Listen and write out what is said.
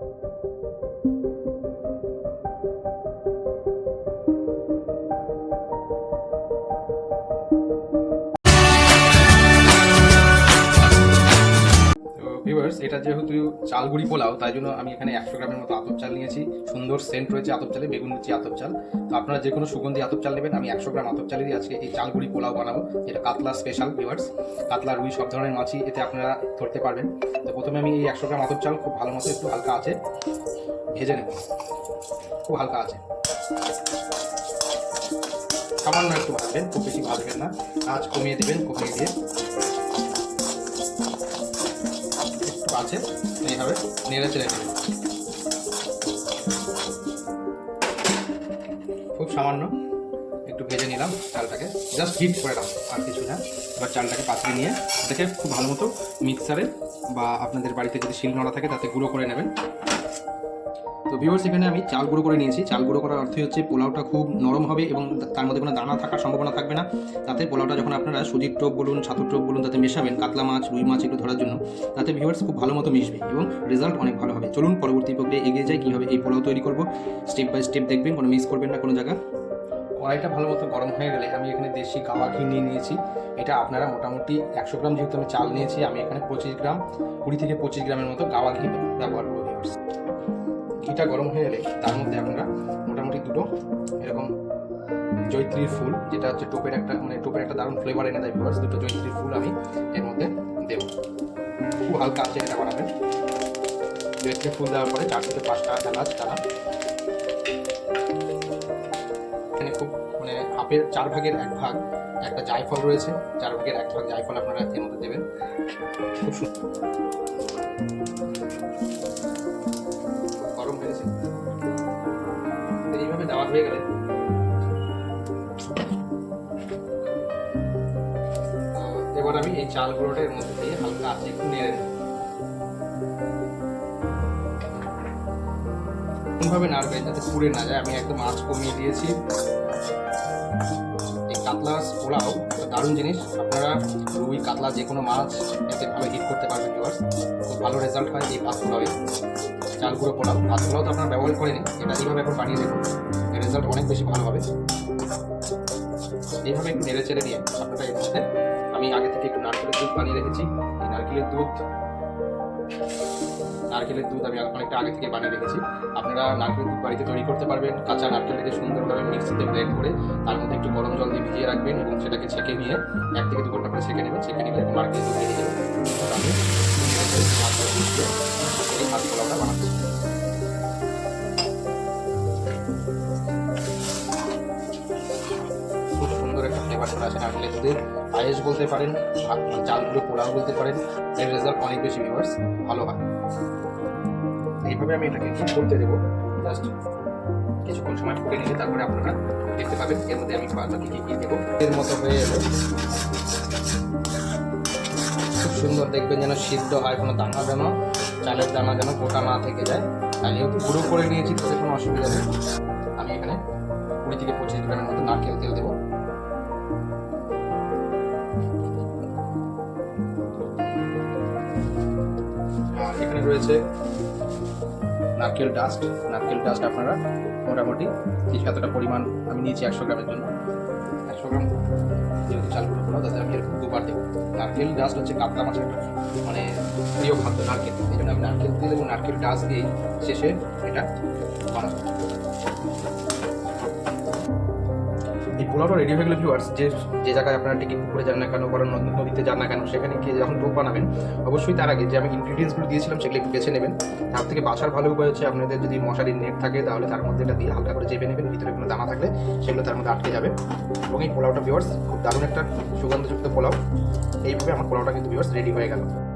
তো ভিউয়ার্স এটা যেহেতু চালগুড়ি পোলাও, তাই জন্য আমি এখানে একশো গ্রামের মতো আতপ চাল নিয়েছি। সুন্দর সেন্ট রয়েছে আতপ চালে, বেগুন লুচি আতপ চাল। তো আপনারা যে কোনো সুগন্ধি আতপ চাল নেবেন, আমি একশো গ্রাম আতপ চালেরই আজকে এই চালগুড়ি পোলাও বানাবো, যেটা কাতলা স্পেশাল ভিউয়ার্স কাতলা, রুই, সব ধরনের মাছই এতে আপনারা ধরতে পারবেন। তো প্রথমে আমি এই একশো গ্রাম আতপ চাল খুব ভালো মতো একটু হালকা আছে ভেজে নেব। খুব হালকা আছে সামান্য একটু ভাজবেন, খুব বেশি ভাজবেন না। আজ কমিয়ে দেবেন, কমিয়ে দিয়ে। আছে এইভাবে নেড়ে চেড়ে নেবেন খুব সামান্য, একটু ভেজে নিলাম চালটাকে। জাস্ট হিট করে রাখব আর কিছু না। এবার চালটাকে পাতিয়ে নিয়ে, এটাকে খুব ভালো মতো মিক্সারে বা আপনাদের বাড়িতে যদি শিল নড়া থাকে, তাতে গুঁড়ো করে নেবেন। ভিউয়ার্স এখানে আমি চাল গুঁড়ো করে নিয়েছি। চাল গুঁড়ো করার অর্থ হচ্ছে পোলাওটা খুব নরম হবে এবং তার মধ্যে কোনো দানা থাকার সম্ভাবনা থাকবে না। তাতে পোলাওটা যখন আপনারা সুজির টোপ বলুন, ছাতুর টোপ বলুন, তাতে মেশাবেন, কাতলা মাছ, রুই মাছ এগুলো ধরার জন্য, তাতে ভিউয়ার্স খুব ভালো মতো মিশবে এবং রেজাল্ট অনেক ভালো হবে। চলুন পরবর্তী প্রক্রিয়া এগিয়ে যাই, কীভাবে এই পোলাও তৈরি করব। স্টেপ বাই স্টেপ দেখবেন, কোনো মিস করবেন না কোনো জায়গা। কড়াইটা ভালো মতো গরম হয়ে গেলে আমি এখানে দেশি গাওয়া ঘি নিয়ে নিয়েছি। এটা আপনারা মোটামুটি একশো গ্রাম যেহেতু আমি চাল নিয়েছি, আমি এখানে পঁচিশ গ্রাম, কুড়ি থেকে পঁচিশ গ্রামের মতো গাওয়া ঘি ব্যবহার করব ঘিটা গরম হয়ে গেলে তার মধ্যে আপনারা মোটামুটি দুটো এরকম জৈত্রীর ফুল, যেটা হচ্ছে টোপের একটা মানে টোপের একটা দারুণ ফ্লেভার এনে দেয় ভিউয়ার্স দুটো জৈত্রীর ফুল আমি এর মধ্যে দেবো। খুব হালকা আছে এটা বানাবেন জৈত্রীর ফুল দেওয়ার পরে চার থেকে পাঁচটা এলাচ তারা এখানে খুব মানে হাফের চার ভাগের এক ভাগ একটা জায়ফল রয়েছে, চার ভাগের এক ভাগ জায়ফল আপনারা এর মধ্যে দেবেন। খুব সুন্দর। হয়ে গেলে। এবার আমি এই চাল গুঁড়োটা মধ্যে দিয়ে হালকা আছে একটু নেড়ে নেব। কোনভাবে নাড়বেন যাতে পুড়ে না যায়। আমি একদম আঁচ কমিয়ে দিয়েছি। এই কাতলা পোলাও দারুণ জিনিস। আপনারা রুই, কাতলা যে কোনো মাছ এতে ভালো হিট করতে পারবেন ভিউয়ার্স খুব ভালো রেজাল্ট হয় এই ভাত পোলাওয়ে চাল গুঁড়ো পোলাও তো আপনারা ব্যবহার করেনি এটা এইভাবে এখন বানিয়ে দেখুন। রেজাল্ট অনেক বেশি ভালো হবে। এইভাবে একটু নেড়ে চেড়ে দিয়ে আপনারা এর আমি আগে থেকে একটু নারকেলের দুধ বানিয়ে রেখেছি। এই নারকেলের দুধ নারকেলের দুধ আমি অনেকটা আগে থেকে বানিয়ে রেখেছি। আপনারা নারকেলের দুধ বাড়িতে তৈরি করতে পারবেন। কাঁচা নারকেলটাকে সুন্দরভাবে মিক্সিতে ব্লেন্ড করে তার মধ্যে একটু গরম জল দিয়ে ভিজিয়ে রাখবেন এবং সেটাকে ছেঁকে নিয়ে এক থেকে দু ঘণ্টা করে ছেঁকে নেবেন। ছেঁকে নিলে নারকেলের দুধ বানাচ্ছি খুব সুন্দর একটা ফ্লেভার চলে আসে নারকেলের দুধের পায়েস বলতে পারেন চালগুলো পোলাও বলতে পারেন এর রেজাল্ট অনেক বেশি ভিউয়ার্স ভালো হয়। এইভাবে আমি এটাকে কি করতে দেবো। জাস্ট কিছুক্ষণ সময় ফুটে নিলে তারপরে আপনারা দেখতে পাবেন এর মধ্যে আমি বাকি কি কি দেবো। এর মতো হয়ে এলো খুব সুন্দর দেখবেন যেন সিদ্ধ হয়, কোনো দানা যেন, চালের দানা যেন গোটা না থেকে যায়। আর যেহেতু গুঁড়ো করে নিয়েছি তাতে কোনো অসুবিধা নেই। আমি এখানে কুড়ি থেকে পঁচিশ গ্রামের মতো নারকেল তেল দেবো। রয়েছে। নারকেল ডাস্ট। নারকেল ডাস্ট আপনারা মোটামুটি কিছু এতটা পরিমাণ আমি নিয়েছি একশো গ্রামের জন্য। একশো গ্রাম যেহেতু চাল করে পোলাও তাতে আমি এরকম দুবার দেবো। নারকেল ডাস্ট হচ্ছে কাতলা মাছের মানে প্রিয় খাদ্য, নারকেল। এই জন্য আমি নারকেল দিয়ে এবং নারকেল ডাস্ট দিয়েই শেষে এটা বানাবো। পোলাওটা রেডি হয়ে গেলে ভিউয়ার্স যে যে জায়গায় আপনারা টিকিট করে যান না কেন বা নদী- নদীতে যান না কেন, সেখানে গিয়ে যখন টোপ বানাবেন, অবশ্যই তার আগে যে আমি ইনগ্রিডিয়েন্টসগুলো দিয়েছিলাম সেগুলো একটু বেছে নেবেন। তার থেকে বাছার ভালো উপায় হচ্ছে আপনাদের যদি মশারির নেট থাকে, তাহলে তার মধ্যে এটা দিয়ে হালকা করে চেপে নেবেন, ভিতরে কোনো দানা থাকলে সেগুলো তার মধ্যে আটকে যাবে। এবং এই পোলাওটা ভিউয়ার্স খুব দারুণ একটা সুগন্ধযুক্ত পোলাও। এইভাবে আমার পোলাওটা কিন্তু ভিউয়ার্স রেডি হয়ে গেল।